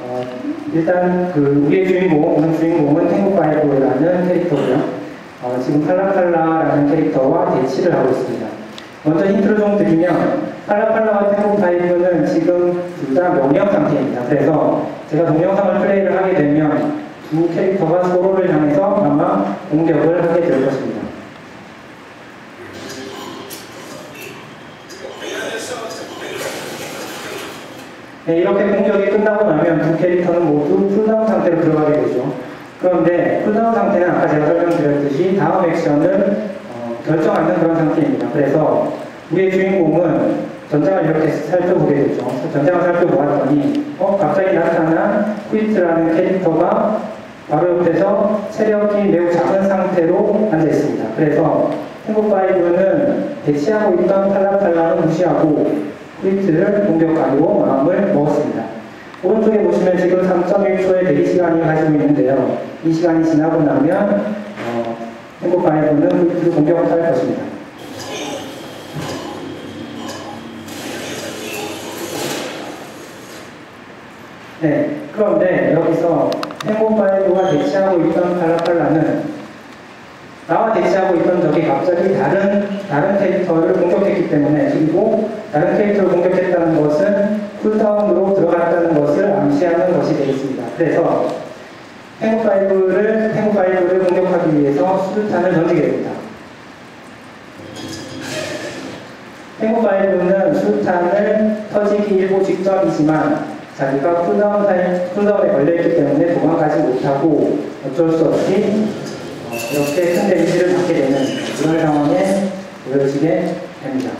어, 일단 그 우리의 주인공, 오늘 주인공은 탱고파이브라는 캐릭터고요. 어, 지금 팔라팔라라는 캐릭터와 대치를 하고 있습니다. 먼저 힌트를 좀 드리면 팔라팔라와 탱고파이브는 지금 둘 다 명령 상태입니다. 그래서 제가 동영상을 플레이를 하게 되면 두 캐릭터가 서로를 향해서 아마 공격을 하게 될 것입니다. 네, 이렇게 공격이 끝나고 나면 두 캐릭터는 모두 쿨다운 상태로 들어가게 되죠. 그런데 쿨다운 상태는 아까 제가 설명드렸듯이 다음 액션을 어, 결정하는 그런 상태입니다. 그래서 우리의 주인공은 전장을 이렇게 살펴보게 되죠. 전장을 살펴보았더니 어, 갑자기 나타난 퀴트라는 캐릭터가 바로 옆에서 체력이 매우 작은 상태로 앉아 있습니다. 그래서 탱고5는 대치하고 있던 팔라팔라는 무시하고 퀴트를 공격하고 마음을 먹었습니다. 오른쪽에 보시면 지금 3.1초의 대기 시간이 가지고 있는데요. 이 시간이 지나고 나면 어, 탱고5는 퀴트를 공격할 것입니다. 네, 그런데 여기서 탱고5가 대치하고 있던 팔라팔라는 나와 대치하고 있던 적이 갑자기 다른 다른 캐릭터를 공격했기 때문에 그리고 다른 캐릭터를 공격했다는 것은 쿨다운으로 들어갔다는 것을 암시하는 것이 되겠습니다. 그래서 탱고5를 탱고5를 공격하기 위해서 수류탄을 던지게 됩니다. 탱고5는 수류탄을 터지기 일보 직전이지만 자기가 쿨다운 쿨다운에 걸려있기 때문에 도망가지 못하고 어쩔 수 없이 어, 이렇게 큰 데미지를 받게 되는 그런 상황에 보여지게 됩니다.